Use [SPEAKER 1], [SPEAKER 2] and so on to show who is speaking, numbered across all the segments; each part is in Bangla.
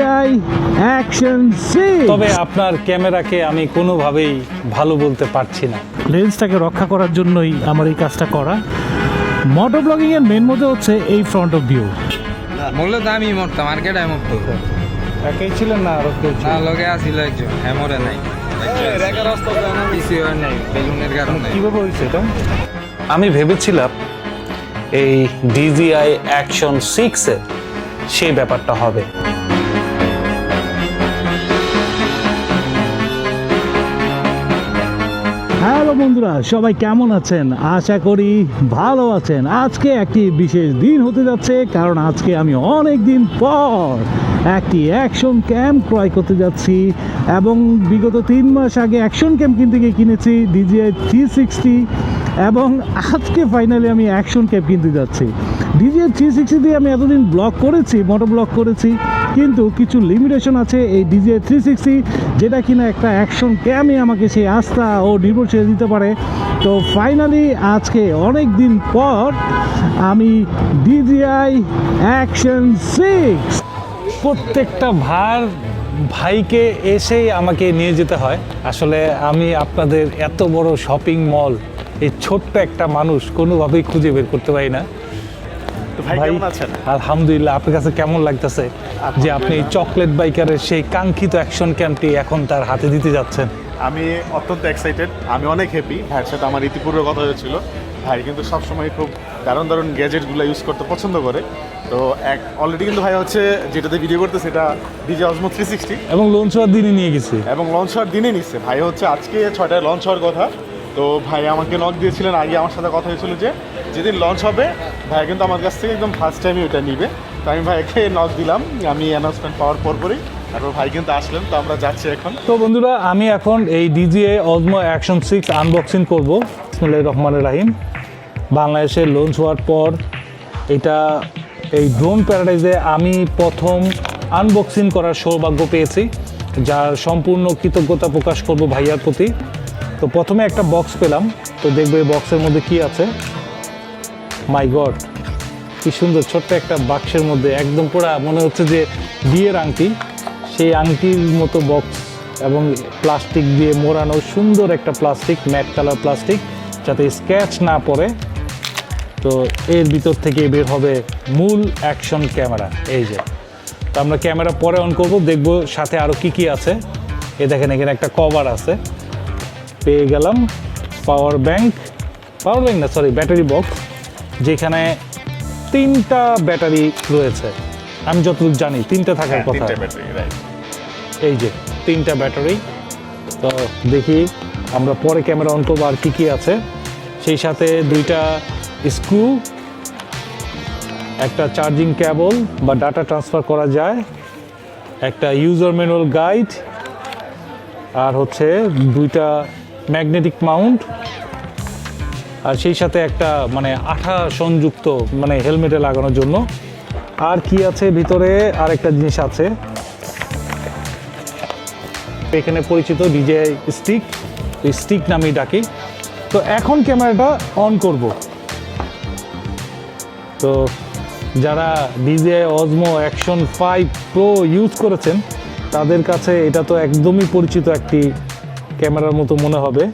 [SPEAKER 1] DJI Action 6
[SPEAKER 2] তবে আপনার ক্যামেরাকে আমি কোনোভাবেই ভালো বলতে পারছি না।
[SPEAKER 1] লেন্সটাকে রক্ষা করার জন্যই আমার এই কাজটা করা। মোটো ব্লগিং এর মেন মধ্যে হচ্ছে এই ফ্রন্ট অফ ভিউ
[SPEAKER 3] মূলত আমি মরতাম আর কেডাই মরতো
[SPEAKER 2] একাই ছিলেন না আরও কেউ
[SPEAKER 3] না লগে আসিল একজন হ্যাঁ নাই। হয় নাই বেলুনের কারণে
[SPEAKER 2] কীভাবে হয়েছে এটা? আমি ভেবেছিলাম এই ডিজিআই অ্যাকশন সিক্সে সেই ব্যাপারটা হবে।
[SPEAKER 1] হ্যালো বন্ধুরা, সবাই কেমন আছেন? আশা করি ভালো আছেন। আজকে একটি বিশেষ দিন হতে যাচ্ছে, কারণ আজকে আমি অনেক দিন পর একটি অ্যাকশন ক্যাম্প ক্রয় করতে যাচ্ছি এবং বিগত তিন মাস আগে অ্যাকশন ক্যাম্প কিনতে গিয়ে কিনেছি ডিজিআই থ্রি সিক্সটি এবং আজকে ফাইনালি আমি অ্যাকশন ক্যাম্প কিনতে যাচ্ছি। ডিজিআই থ্রি সিক্সটি দিয়ে আমি এতদিন ব্লগ করেছি, মোটো ব্লগ করেছি কিন্তু কিছু লিমিটেশন আছে এই ডিজিআই থ্রি সিক্সটি যেটা কিনা একটা অ্যাকশন ক্যামে আমাকে সেই আস্থা ও নির্ভরশীল দিতে পারে। তো ফাইনালি আজকে অনেক দিন পর আমি ডিজিআই অ্যাকশন সিক্স
[SPEAKER 2] প্রত্যেকটা ভার ভাইকে এসেই আমাকে নিয়ে যেতে হয়। আসলে আমি আপনাদের এত বড় শপিং মল এই ছোট্ট একটা মানুষ কোনোভাবেই খুঁজে বের করতে পারি না।
[SPEAKER 4] ভাই কেমন আছেন?
[SPEAKER 2] আলহামদুলিল্লাহ আপনার কাছে কেমন লাগতেছে যে আপনি চকলেট বাইকারের সেই কাঙ্ক্ষিত অ্যাকশন ক্যাম্পটি এখন তার হাতে দিতে যাচ্ছেন?
[SPEAKER 4] আমি অত্যন্ত এক্সাইটেড আমি অনেক হ্যাপি ভাইয়ের সাথে আমার ইতিপূর্বে কথা হয়েছিল। ভাই কিন্তু সবসময় খুব দারুণ দারুণ গ্যাজেটগুলো ইউজ করতে পছন্দ করে। তো এক অলরেডি কিন্তু ভাই হচ্ছে যেটাতে ভিডিও করতে সেটা ডিজে অসমো থ্রি সিক্সটি
[SPEAKER 2] এবং লঞ্চ হওয়ার দিনই নিয়ে গেছি।
[SPEAKER 4] এবং লঞ্চ হওয়ার দিনে নিচ্ছে। ভাই হচ্ছে আজকে ছয়টায় লঞ্চ হওয়ার কথা। তো ভাই আমাকে নক দিয়েছিলেন আগে আমার সাথে কথা হয়েছিল যে যেদিন লঞ্চ হবে ভাই কিন্তু আমার কাছ থেকে একদম ফার্স্ট টাইমই ওটা নিবে। তো আমি ভাইকে নক দিলাম, আমি অ্যানাউন্সমেন্ট পাওয়ার পর পরেই। তারপর ভাই কিন্তু আসলেন, তো আমরা যাচ্ছি এখন।
[SPEAKER 2] তো বন্ধুরা, আমি এখন এই DJI Osmo action six unboxing করব ইসমিল্লাহ রহমান রাহিম। বাংলাদেশে লঞ্চ হওয়ার পর এটা, এই ড্রোন প্যারাডাইজে আমি প্রথম আনবক্সিং করার সৌভাগ্য পেয়েছি, যার সম্পূর্ণ কৃতজ্ঞতা প্রকাশ করব ভাইয়ার প্রতি। তো প্রথমে একটা বক্স পেলাম, তো দেখবে বক্সের মধ্যে কি আছে। মাই গড, কি সুন্দর, ছোট্ট একটা বাক্সের মধ্যে একদম পুরা মনে হচ্ছে যে বিয়ের আংটি। সেই আংটির মতো বক্স এবং প্লাস্টিক দিয়ে মোড়ানো সুন্দর একটা প্লাস্টিক ম্যাট কালার প্লাস্টিক যাতে স্ক্র্যাচ না পড়ে। তো এর ভিতর থেকে বের হবে মূল অ্যাকশন ক্যামেরা এই যে। তো আমরা ক্যামেরা পরে অন করব, দেখব সাথে আরও কি কি আছে। এ দেখেন, এখানে একটা কভার আছে। পেয়ে গেলাম পাওয়ার ব্যাংক পাওয়ার ব্যাংক না সরি ব্যাটারি বক্স যেখানে তিনটা ব্যাটারি রয়েছে। আমি যতটুকু জানি তিনটা থাকার
[SPEAKER 4] হ্যাঁ,
[SPEAKER 2] কথা। এই যে তিনটা ব্যাটারি। তো দেখি আমরা পরে ক্যামেরা অন করব আর কী কী আছে। সেই সাথে দুইটা স্ক্রু একটা চার্জিং কেবল বা ডাটা ট্রান্সফার করা যায় একটা ইউজার ম্যানুয়াল গাইড আর হচ্ছে দুইটা ম্যাগনেটিক মাউন্ট। আর সেই সাথে একটা মানে আঠা সংযুক্ত মানে হেলমেটে লাগানোর জন্য। আর কি আছে ভিতরে? আরেকটা জিনিস আছে। এখানে পরিচিত ডিজে স্টিক স্টিক নামেই ডাকি। তো এখন ক্যামেরাটা অন করব। তো যারা DJI Osmo action five pro use করেছেন, তাদের কাছে এটা তো একদমই পরিচিত একটি ক্যামেরার মতো মনে হবে।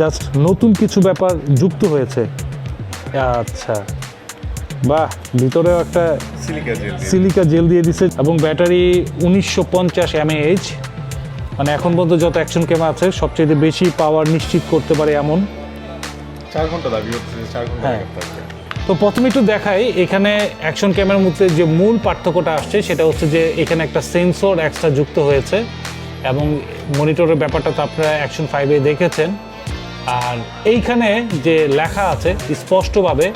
[SPEAKER 2] জাস্ট নতুন কিছু ব্যাপার যুক্ত হয়েছে। আচ্ছা। বাহ ভিতরেও একটা
[SPEAKER 4] সিলিকা জেল
[SPEAKER 2] দিয়ে দিছে এবং ব্যাটারি উনিশশো পঞ্চাশ এমএএইচ মানে এখন পর্যন্ত যত অ্যাকশন ক্যামেরা আছে সবচেয়ে বেশি পাওয়ার নিশ্চিত করতে পারে এমন।
[SPEAKER 4] চার ঘণ্টা দাবি হচ্ছে চার ঘণ্টা
[SPEAKER 2] হ্যাঁ। তো প্রথমে একটু দেখাই এখানে অ্যাকশন ক্যামেরার মধ্যে যে মূল পার্থক্যটা আসছে সেটা হচ্ছে যে এখানে একটা সেন্সর এক্সট্রা যুক্ত হয়েছে। এবং মনিটরের ব্যাপারটা তো আপনারা অ্যাকশন ফাইভে দেখেছেন। আর এইখানে যে লেখা আছে, স্পষ্টভাবে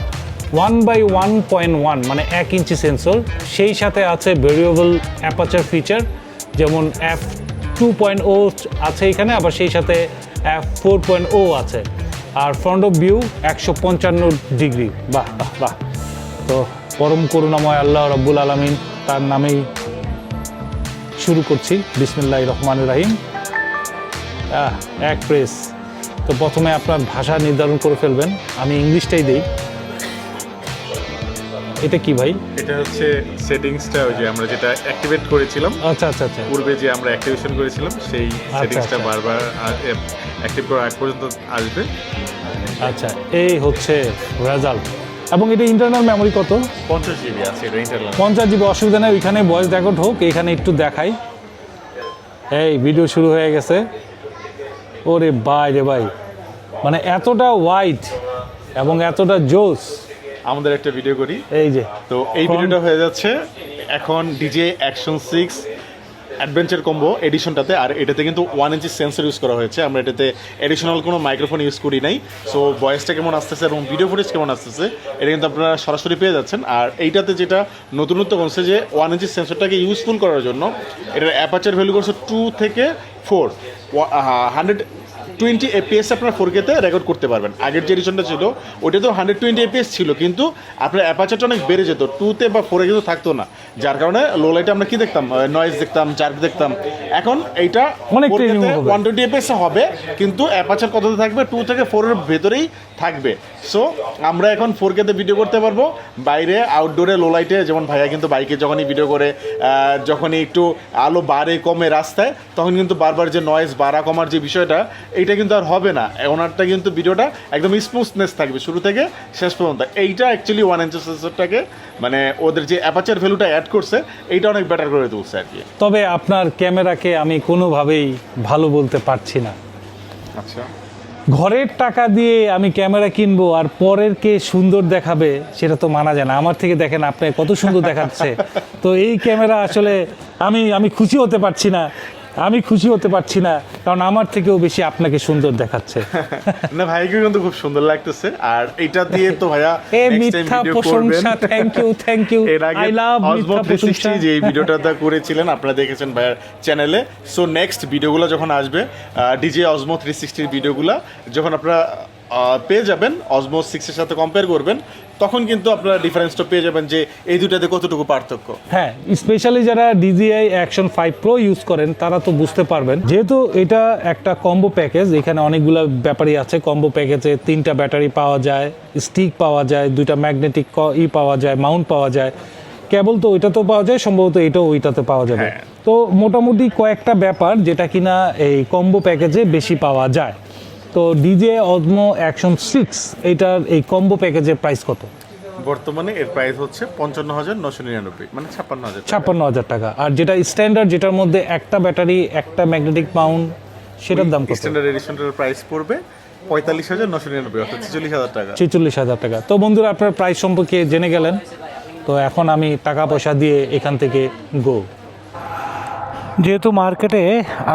[SPEAKER 2] one by one point one মানে এক ইঞ্চি সেন্সর সেই সাথে আছে ভেরিয়েবল অ্যাপাচার ফিচার যেমন এফ টু পয়েন্ট ও আছে এখানে, আবার সেই সাথে এফ ফোর পয়েন্ট ও আছে। আর ফ্রন্ট অফ ভিউ একশো পঞ্চান্ন ডিগ্রি, বাহ বাহ বাহ। তো পরম করুণাময় আল্লাহ রব্বুল আলমিন তার নামেই শুরু করছি। বিসমিল্লাহ রহমান রাহিম। এক প্রেস তো প্রথমে আপনার ভাষা নির্ধারণ করে ফেলবেন। আমি ইংলিশটাই দিই। এটা কি ভাই?
[SPEAKER 4] এটা হচ্ছে সেটিংসটা ওই যে আমরা যেটা অ্যাক্টিভেট করেছিলাম।
[SPEAKER 2] আচ্ছা আচ্ছা আচ্ছা।
[SPEAKER 4] পূর্বে যে আমরা অ্যাক্টিভেশন করেছিলাম সেই সেটিংসটা
[SPEAKER 2] আচ্ছা।
[SPEAKER 4] বারবার অ্যাক্টিভ করার আগ পর্যন্ত আসবে।
[SPEAKER 2] আচ্ছা এই হচ্ছে রেজাল্ট এবং এটা ইন্টারনাল মেমোরি কত?
[SPEAKER 4] পঞ্চাশ জিবি আছে এটা ইন্টারনাল
[SPEAKER 2] পঞ্চাশ জিবি অসুবিধা নেই ওইখানে বয়স রেকর্ড হোক এখানে একটু দেখাই। এই ভিডিও শুরু হয়ে গেছে। ওরে ভাই রে ভাই। মানে এতটা হোয়াইট এবং এতটা জোস
[SPEAKER 4] আমাদের একটা ভিডিও করি।
[SPEAKER 2] এই যে
[SPEAKER 4] তো এই ভিডিওটা হয়ে যাচ্ছে। এখন DJI action six adventure combo এডিশনটাতে আর এটাতে কিন্তু ওয়ান ইঞ্চি সেন্সর ইউজ করা হয়েছে। আমরা এটাতে এডিশনাল কোনো মাইক্রোফোন ইউজ করি নাই। সো ভয়েসটা কেমন আসতেছে এবং ভিডিও ফুটেজ কেমন আসতেছে, এটা কিন্তু আপনারা সরাসরি পেয়ে যাচ্ছেন। আর এইটাতে যেটা নতুনত্ব করছে যে ওয়ান ইঞ্চি সেন্সরটাকে ইউজফুল করার জন্য, এটার অ্যাপাচার ভ্যালু করছে টু থেকে ফোর হান্ড্রেড টোয়েন্টি এপিএস আপনার ফোর কেতে রেকর্ড করতে পারবেন। আগের যে এডিশনটা ছিল ওটা তো হান্ড্রেড টোয়েন্টি এপিএস ছিল কিন্তু আপনার অ্যাপাচারটা অনেক বেড়ে যেত। টুতে বা ফোরে কিন্তু থাকতো না। যার কারণে লো লাইটে আমরা কি দেখতাম? নয়েজ দেখতাম চার্ক দেখতাম। এখন এইটা
[SPEAKER 2] অনেক
[SPEAKER 4] ওয়ান টোয়েন্টি এপিএস হবে। কিন্তু অ্যাপাচার কততে থাকবে? টু থেকে ফোরের ভেতরেই থাকবে। সো আমরা এখন ফোর কেতে ভিডিও করতে পারব। বাইরে আউটডোরে লো লাইটে যেমন ভাইয়া কিন্তু বাইকে যখনই ভিডিও করে যখনই একটু আলো বাড়ে কমে রাস্তায় তখন কিন্তু বারবার যে নয়েজ বাড়া কমার যে বিষয়টা এইটা কিন্তু আর হবে না। ওনারটা কিন্তু ভিডিওটা একদম স্মুথনেস থাকবে শুরু থেকে শেষ পর্যন্ত। এইটা অ্যাকচুয়ালি ওয়ান ইঞ্চ সেন্সরটাকে মানে ওদের যে অ্যাপাচার ভ্যালুটা অ্যাড করছে এইটা অনেক বেটার করে তুলছে আর কি।
[SPEAKER 2] তবে আপনার ক্যামেরাকে আমি কোনোভাবেই ভালো বলতে পারছি না।
[SPEAKER 4] আচ্ছা।
[SPEAKER 2] ঘরের টাকা দিয়ে আমি ক্যামেরা কিনবো আর পরের কে সুন্দর দেখাবে, সেটা তো মানা যায় না। আমার থেকে দেখেন আপনি কত সুন্দর দেখাচ্ছে। তো এই ক্যামেরা আসলে আমি আমি খুশি হতে পারছি না। আমি খুশি হতে পারছি না কারণ আমার থেকেও বেশি আপনাকে সুন্দর দেখাচ্ছে।
[SPEAKER 4] না ভাইকে কিন্তু খুব সুন্দর লাগতেছে আর এটা দিয়ে তো ভাইয়া
[SPEAKER 2] এ
[SPEAKER 4] next time
[SPEAKER 2] মিথ্যা প্রশংসা। থ্যাংক ইউ থ্যাংক ইউ
[SPEAKER 4] এর
[SPEAKER 2] আই লাভ মিথ্যা প্রশংসা
[SPEAKER 4] যে এই ভিডিওটা করেছিলেন আপনারা দেখেছেন ভাইয়ার চ্যানেলে সো নেক্সট ভিডিওগুলো যখন আসবে ডিজে অজমো থ্রি সিক্সটির ভিডিওগুলো যখন আপনারা পেয়ে যাবেন অজমো সিক্সের সাথে কম্পেয়ার করবেন তখন কিন্তু আপনারা ডিফারেন্সটা পেয়ে যাবেন যে এই দুটাতে কতটুকু পার্থক্য।
[SPEAKER 2] হ্যাঁ স্পেশালি যারা DJI action five pro use করেন তারা তো বুঝতে পারবেন। যেহেতু এটা একটা কম্বো প্যাকেজ এখানে অনেকগুলো ব্যাপারই আছে। কম্বো প্যাকেজে তিনটা ব্যাটারি পাওয়া যায় স্টিক পাওয়া যায় দুইটা ম্যাগনেটিক ই পাওয়া যায় মাউন্ট পাওয়া যায়। কেবল তো ওইটা তো পাওয়া যায় সম্ভবত এটাও ওইটাতে পাওয়া যাবে।
[SPEAKER 4] হ্যাঁ।
[SPEAKER 2] তো মোটামুটি কয়েকটা ব্যাপার যেটা কিনা এই কম্বো প্যাকেজে বেশি পাওয়া যায়। তো ডিজে অজমো অ্যাকশন সিক্স এইটার এই কম্বো প্যাকেজের প্রাইস কত?
[SPEAKER 4] বর্তমানে এর প্রাইস হচ্ছে পঞ্চান্ন হাজার নশো নিরানব্বই মানে ছাপ্পান্ন হাজার
[SPEAKER 2] ছাপ্পান্ন হাজার টাকা। আর যেটা স্ট্যান্ডার্ড যেটার মধ্যে একটা ব্যাটারি একটা ম্যাগনেটিক মাউন্ট সেটার দাম কত?
[SPEAKER 4] স্ট্যান্ডার্ড এডিশনটার প্রাইস পড়বে পঁয়তাল্লিশ হাজার নশো নিরানব্বই অর্থাৎ ছেচল্লিশ হাজার টাকা।
[SPEAKER 2] ছেচল্লিশ হাজার টাকা। তো বন্ধুরা আপনার প্রাইস সম্পর্কে জেনে গেলেন। তো এখন আমি টাকা পয়সা দিয়ে এখান থেকে গো যেহেতু মার্কেটে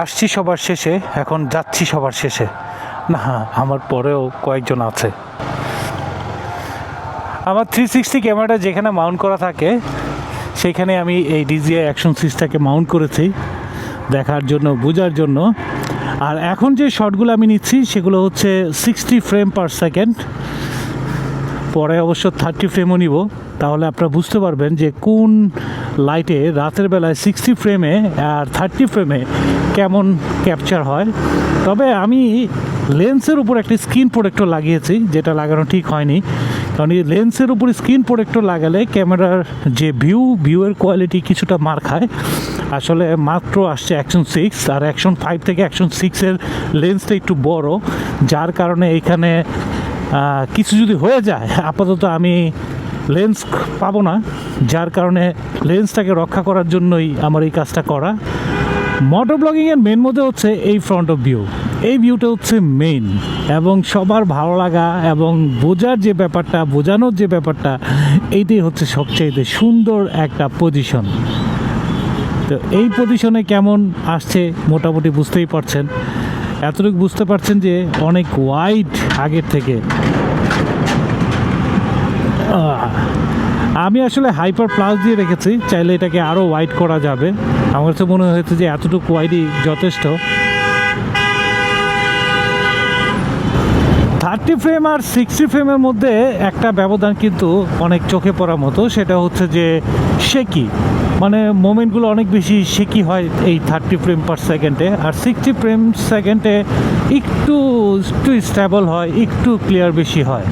[SPEAKER 2] আসছি সবার শেষে এখন যাচ্ছি সবার শেষে। না, আমার পরেও কয়েকজন আছে। আমার থ্রি সিক্সটি ক্যামেরাটা যেখানে মাউন্ট করা থাকে, সেখানে আমি এই ডিজিআই অ্যাকশন সিক্সটাকে মাউন্ট করেছি, দেখার জন্য, বোঝার জন্য। আর এখন যে শটগুলো আমি নিচ্ছি, সেগুলো হচ্ছে সিক্সটি ফ্রেম পার সেকেন্ড পরে অবশ্য থার্টি ফ্রেমও নিব। তাহলে আপনারা বুঝতে পারবেন যে কোন লাইটে রাতের বেলায় সিক্সটি ফ্রেমে আর থার্টি ফ্রেমে কেমন ক্যাপচার হয়? তবে আমি লেন্সের উপর একটি স্ক্রিন প্রোটেক্টর লাগিয়েছি, যেটা লাগানো ঠিক হয়নি। কারণ এই লেন্সের উপর স্ক্রিন প্রোটেক্টর লাগালে ক্যামেরার যে ভিউ ভিউয়ের কোয়ালিটি কিছুটা মার খায় আসলে মাত্র আসছে অ্যাকশন সিক্স আর অ্যাকশন ফাইভ থেকে অ্যাকশন সিক্সের লেন্সটা একটু বড়। যার কারণে এখানে কিছু যদি হয়ে যায়, আপাতত আমি লেন্স পাবো না, যার কারণে লেন্সটাকে রক্ষা করার জন্যই আমার এই কাজটা করা। মোটর ব্লগিংয়ের মেন মধ্যে হচ্ছে এই ফ্রন্ট অফ ভিউ এই ভিউটা হচ্ছে মেইন এবং সবার ভালো লাগা এবং বোঝার যে ব্যাপারটা, বোঝানোর যে ব্যাপারটা, এইটাই হচ্ছে সবচেয়ে সুন্দর একটা পজিশন তো এই পজিশনে কেমন আসছে মোটামুটি বুঝতেই পারছেন। এতটুকু বুঝতে পারছেন যে অনেক ওয়াইড আগের থেকে। আমি আসলে হাইপার প্লাস দিয়ে রেখেছি, চাইলে এটাকে আরও ওয়াইড করা যাবে। আমার তো মনে হয়েছে যে এতটুকু ওয়াইডই যথেষ্ট। থার্টি ফ্রেম আর সিক্সটি ফ্রেমের মধ্যে একটা ব্যবধান কিন্তু অনেক চোখে পড়ার মতো, সেটা হচ্ছে যে শেকি মানে মোমেন্টগুলো অনেক বেশি শেকি হয় এই থার্টি ফ্রেম পার সেকেন্ডে আর সিক্সটি ফ্রেম সেকেন্ডে একটু একটু স্টেবল হয়, একটু ক্লিয়ার বেশি হয়।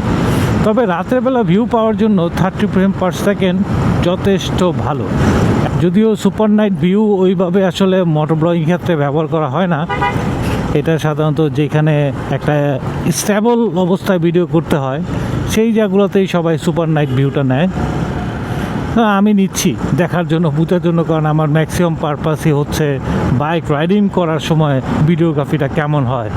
[SPEAKER 1] তবে রাতের বেলা ভিউ পাওয়ার জন্য থার্টি ফ্রেম পার সেকেন্ড যথেষ্ট ভালো। যদিও সুপার নাইট ভিউ ওইভাবে আসলে মোটর ব্লগিং ক্ষেত্রে ব্যবহার করা হয় না। এটা সাধারণত যেখানে একটা স্ট্যাবল অবস্থায় ভিডিও করতে হয়, সেই জায়গাগুলোতেই সবাই সুপার নাইট ভিউটা নেয়। না, আমি নিচ্ছি দেখার জন্য বুঝার জন্য, কারণ আমার ম্যাক্সিমাম পারপাসই হচ্ছে বাইক রাইডিং করার সময় ভিডিওগ্রাফিটা কেমন হয়।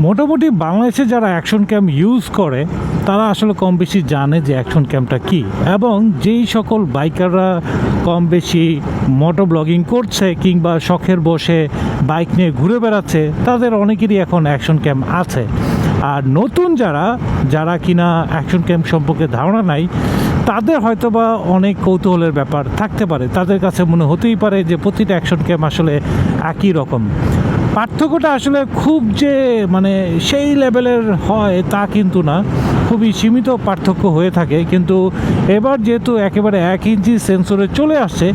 [SPEAKER 1] মোটামুটি বাংলাদেশে যারা অ্যাকশন ক্যাম্প ইউজ করে, তারা আসলে কম বেশি জানে যে অ্যাকশন ক্যাম্পটা কী। এবং যেই সকল বাইকাররা কম বেশি মোটর ব্লগিং করছে কিংবা শখের বসে বাইক নিয়ে ঘুরে বেড়াচ্ছে, তাদের অনেকেরই এখন অ্যাকশন ক্যাম্প আছে। আর নতুন যারা যারা কিনা অ্যাকশন ক্যাম্প সম্পর্কে ধারণা নাই, তাদের হয়তো বা অনেক কৌতূহলের ব্যাপার থাকতে পারে। তাদের কাছে মনে হতেই পারে যে প্রতিটা অ্যাকশন ক্যাম্প আসলে একই রকম। পার্থক্যটা আসলে খুব যে মানে সেই লেভেলের হয় তা কিন্তু না। খুবই সীমিত পার্থক্য হয়ে থাকে। কিন্তু এবার যেহেতু একেবারে এক ইঞ্চি সেন্সরে চলে আসছে,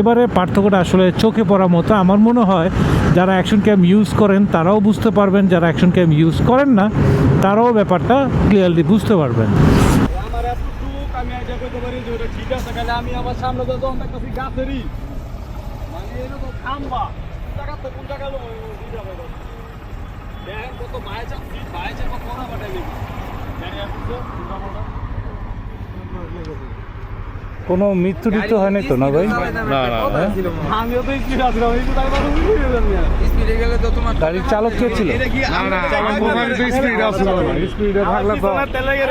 [SPEAKER 1] এবারে পার্থক্যটা আসলে চোখে পড়ার মতো। আমার মনে হয় যারা অ্যাকশন ক্যাম ইউজ করেন, তারাও বুঝতে পারবেন। যারা অ্যাকশন ক্যাম ইউজ করেন না, তারাও ব্যাপারটা ক্লিয়ারলি বুঝতে পারবেন।
[SPEAKER 5] ঠিক আছে আমি আমার সামনে তো দেখতেছি গাছেরই। মানে এরকম কোন
[SPEAKER 1] মৃত্যু টিত্যু হয়নি তো না ভাই?
[SPEAKER 4] না না
[SPEAKER 5] আমিও তো স্পিড আসলাম এই তো তাই পারো
[SPEAKER 3] স্পিডে গেলে তো তোমার
[SPEAKER 1] গাড়ির চালক কে ছিল?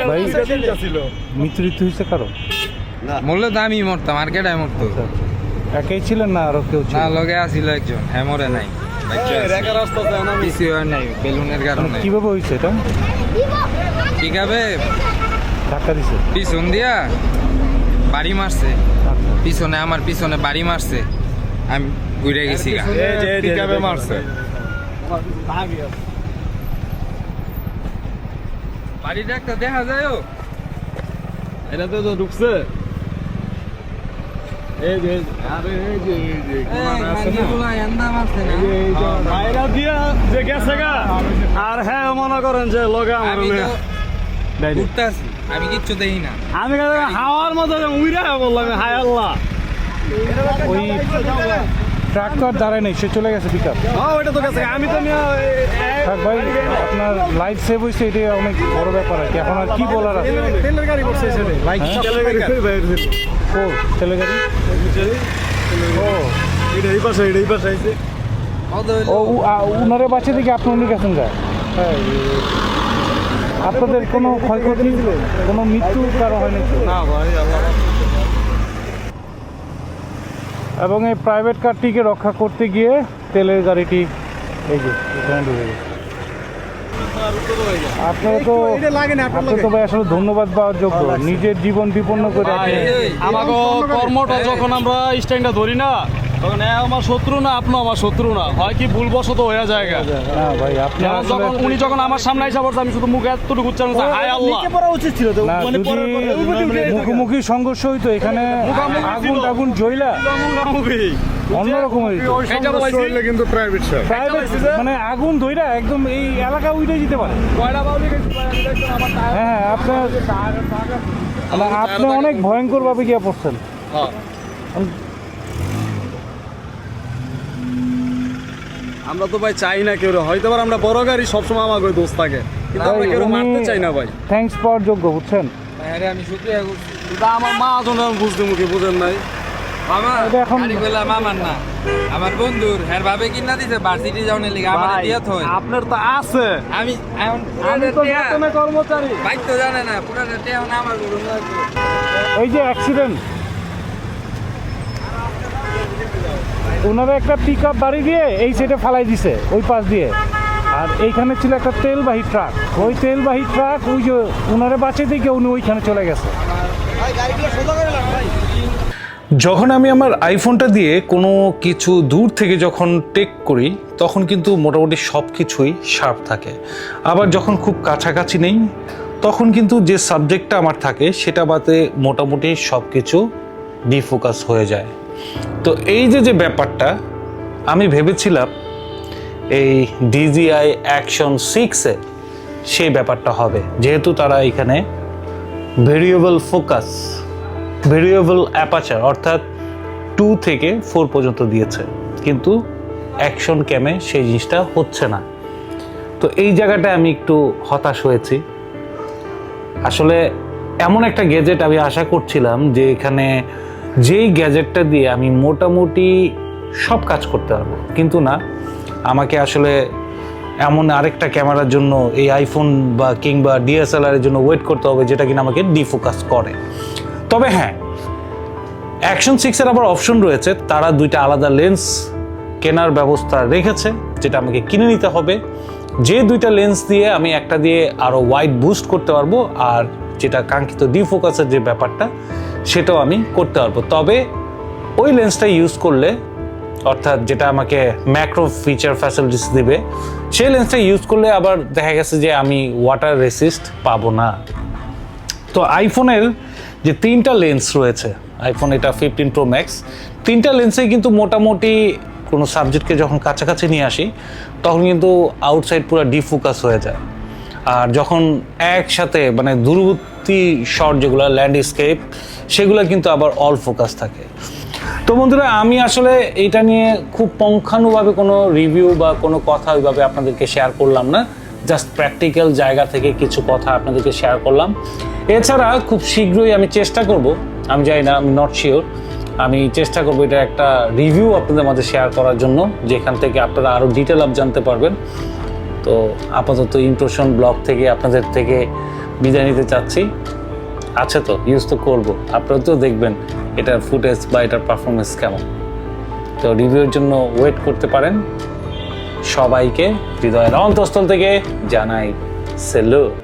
[SPEAKER 1] ভাই মৃত্যু টিত্যু হয়েছে কারও?
[SPEAKER 3] মরলে তো আমি মরতাম আর কেডাই মরতো?
[SPEAKER 1] একাই ছিলেন না আরও কেউ ছিল
[SPEAKER 3] না লগে আসিল একজন হ্যাঁ মরে নাই
[SPEAKER 5] রেখা রাস্তা আছে। না
[SPEAKER 3] কিছু হয় নাই বেলুনের কারণে।
[SPEAKER 1] কীভাবে হয়েছে এটা?
[SPEAKER 3] ঠিক
[SPEAKER 1] ধাক্কা দিছে।
[SPEAKER 3] পিছন দিয়া বাড়ি মারছে। পিছনে আমার পিছনে বাড়ি মারছে। আমি ঘুরে গেছি।
[SPEAKER 4] কীভাবে মারছে?
[SPEAKER 3] বাড়িটা একটা দেখা যায় ও।
[SPEAKER 5] এটা তো ঢুকছে। আরে হ্যাঁ মনে করেন যে লগে
[SPEAKER 3] আমি কিচ্ছু দেখি না।
[SPEAKER 5] আমি হাওয়ার মতো উইরা বললাম হায় আল্লাহ।
[SPEAKER 1] ওই ট্রাক তো আর দাঁড়ায় নেই সে চলে গেছে পিক আপ
[SPEAKER 5] তো গেছে। আমি তো
[SPEAKER 1] ভাই আপনার লাইফ সেভ হয়েছে এটাই অনেক বড় ব্যাপার আর কি। এখন আর কি বলার আছে?
[SPEAKER 5] তেলের গাড়ি তেলের
[SPEAKER 1] ও চলে গাড়ি? ও
[SPEAKER 5] এটা এই পাশে এটা এই পাশে আইছে
[SPEAKER 1] ও উনারে বাঁচে দিকে আপনি উনি গেছেন গা হ্যাঁ, আপনাদের কোনো ক্ষয়ক্ষতি কোনো মৃত্যু কারও হয়নি
[SPEAKER 5] না ভাই
[SPEAKER 1] এবং এই প্রাইভেট কারটিকে রক্ষা করতে গিয়ে তেলের গাড়িটি এই যে এখানে ঢুকে গেছে। আপনারা তো আপনার তো ভাই আসলে ধন্যবাদ পাওয়ার যোগ্য নিজের জীবন বিপন্ন করে
[SPEAKER 5] আমাকে কর্মটা যখন আমরা স্ট্যান্ডটা ধরি না তখন এ আমার শত্রু না আপনি আমার শত্রু না। হয় কি ভুলবশত হয়ে যায়।
[SPEAKER 1] না ভাই আপনি
[SPEAKER 5] যখন উনি যখন আমার সামনে এসে পড়ছে আমি শুধু মুখে এতটুকু উচ্চারণ করছি, হায় আল্লাহ।
[SPEAKER 1] না
[SPEAKER 5] মানে
[SPEAKER 1] মুখোমুখি সংঘর্ষ হইতো এখানে আগুন
[SPEAKER 5] ছিল।
[SPEAKER 1] জ্বইলা।
[SPEAKER 5] মুখামুখি।
[SPEAKER 1] অন্যরকম হইতো।
[SPEAKER 4] কিন্তু প্রাইভেট
[SPEAKER 1] প্রাইভেট মানে আগুন ধইরা একদম এই এলাকা উইটে যেতে পারে। হ্যাঁ হ্যাঁ আপনার মানে আপনি অনেক ভয়ঙ্কর ভাবে গিয়ে পড়ছেন।
[SPEAKER 5] আমরা তো ভাই চাই না কেউ। হয়তো আবার আমরা বড় গাড়ি সবসময় আমাকে দোষ থাকে। কিন্তু আমরা কেউ মারতে চাই না ভাই।
[SPEAKER 1] থ্যাঙ্কস পাওয়ার যোগ্য বুঝছেন?
[SPEAKER 3] হ্যাঁ আমি শুক্রিয়া করছি।
[SPEAKER 5] আমার মা আজন বুঝতে মুখে বুঝেন নাই।
[SPEAKER 1] এখন-
[SPEAKER 3] গাড়ি কইলাম আমার না। আমার বন্ধুর হ্যার ভাবে কিনা দিছে ভার্সিটি যাওয়ার লিগে আমার
[SPEAKER 5] ভাই,
[SPEAKER 3] দিয়া থই
[SPEAKER 5] আপনার তো আছে।
[SPEAKER 3] আমি এখন
[SPEAKER 5] আমি তো বেতনে কর্মচারী।
[SPEAKER 3] বাইক তো জানে না পুরাটা টিয়া আমার লাগবে
[SPEAKER 1] এই যে অ্যাক্সিডেন্ট ওনারা একটা পিক আপ বাড়ি দিয়ে এই সাইডে ফালাই দিছে, ওই পাশ দিয়ে। আর এইখানে ছিল একটা তেলবাহী ট্রাক ওই তেলবাহী ট্রাক ওই যে ওনারা বাঁচিয়ে দিকে উনি ওইখানে চলে গেছে।
[SPEAKER 2] যখন আমি আমার আইফোনটা দিয়ে কোনো কিছু দূর থেকে যখন টেক করি, তখন কিন্তু মোটামুটি সব কিছুই শার্প থাকে। আবার যখন খুব কাছাকাছি নেই, তখন কিন্তু যে সাবজেক্টটা আমার থাকে, সেটা বাদে মোটামুটি সব কিছু ডিফোকাস হয়ে যায়। তো এই যে যে ব্যাপারটা, আমি ভেবেছিলাম এই ডিজিআই অ্যাকশন সিক্সে সেই ব্যাপারটা হবে। যেহেতু তারা এখানে ভেরিয়েবল ফোকাস ভেরিয়েবল অ্যাপাচার অর্থাৎ টু থেকে ফোর পর্যন্ত দিয়েছে। কিন্তু অ্যাকশন ক্যামে সেই জিনিসটা হচ্ছে না। তো এই জায়গাটায় আমি একটু হতাশ হয়েছি। আসলে এমন একটা গেজেট আমি আশা করছিলাম যে এখানে যেই গ্যাজেটটা দিয়ে আমি মোটামুটি সব কাজ করতে পারব। কিন্তু না, আমাকে আসলে এমন আরেকটা ক্যামেরার জন্য এই আইফোন বা কিংবা ডিএসএলআর এর জন্য ওয়েট করতে হবে যেটা কিনা আমাকে ডিফোকাস করে। তবে হ্যাঁ অ্যাকশন সিক্সের আবার অপশন রয়েছে। তারা দুইটা আলাদা লেন্স কেনার ব্যবস্থা রেখেছে, যেটা আমাকে কিনে নিতে হবে। যে দুইটা লেন্স দিয়ে আমি একটা দিয়ে আরও ওয়াইড বুস্ট করতে পারব, আর যেটা কাঙ্ক্ষিত ডিফোকাসের যে ব্যাপারটা সেটাও আমি করতে পারব। তবে ওই লেন্সটা ইউজ করলে, অর্থাৎ যেটা আমাকে ম্যাক্রো ফিচার ফ্যাসিলিটিস দিবে, সেই লেন্সটা ইউজ করলে আবার দেখা গেছে যে আমি ওয়াটার রেসিস্ট পাবো না। তো আইফোনের যে তিনটা লেন্স রয়েছে আইফোন এটা ফিফটিন প্রো ম্যাক্স তিনটা লেন্সেই কিন্তু মোটামুটি কোনো সাবজেক্টকে যখন কাছাকাছি নিয়ে আসি, তখন কিন্তু আউটসাইড পুরো ডিফোকাস হয়ে যায়। আর যখন একসাথে মানে দূরবর্তী শট যেগুলো ল্যান্ডস্কেপ সেগুলো কিন্তু আবার অল ফোকাস থাকে। তো বন্ধুরা, আমি আসলে এটা নিয়ে খুব পঙ্খানুভাবে কোনো রিভিউ বা কোনো কথা ওইভাবে আপনাদেরকে শেয়ার করলাম না। জাস্ট প্র্যাকটিক্যাল জায়গা থেকে কিছু কথা আপনাদেরকে শেয়ার করলাম। এছাড়া খুব শীঘ্রই আমি চেষ্টা করব, আমি জানি না আমি নট শিওর আমি চেষ্টা করব এটা একটা রিভিউ আপনাদের মাঝে শেয়ার করার জন্য, যেখান থেকে আপনারা আরও ডিটেল আপ জানতে পারবেন। তো আপাতত ইমপ্রেশন ব্লগ থেকে আপনাদের থেকে বিদায় নিতে চাচ্ছি। আছে তো ইউজ তো করব। আপনারা তো দেখবেন এটার ফুটেজ বা এটার পারফরমেন্স কেমন। তো রিভিউর জন্য ওয়েট করতে পারেন। সবাইকে হৃদয়ের অন্তঃস্থল থেকে জানাই সেলুট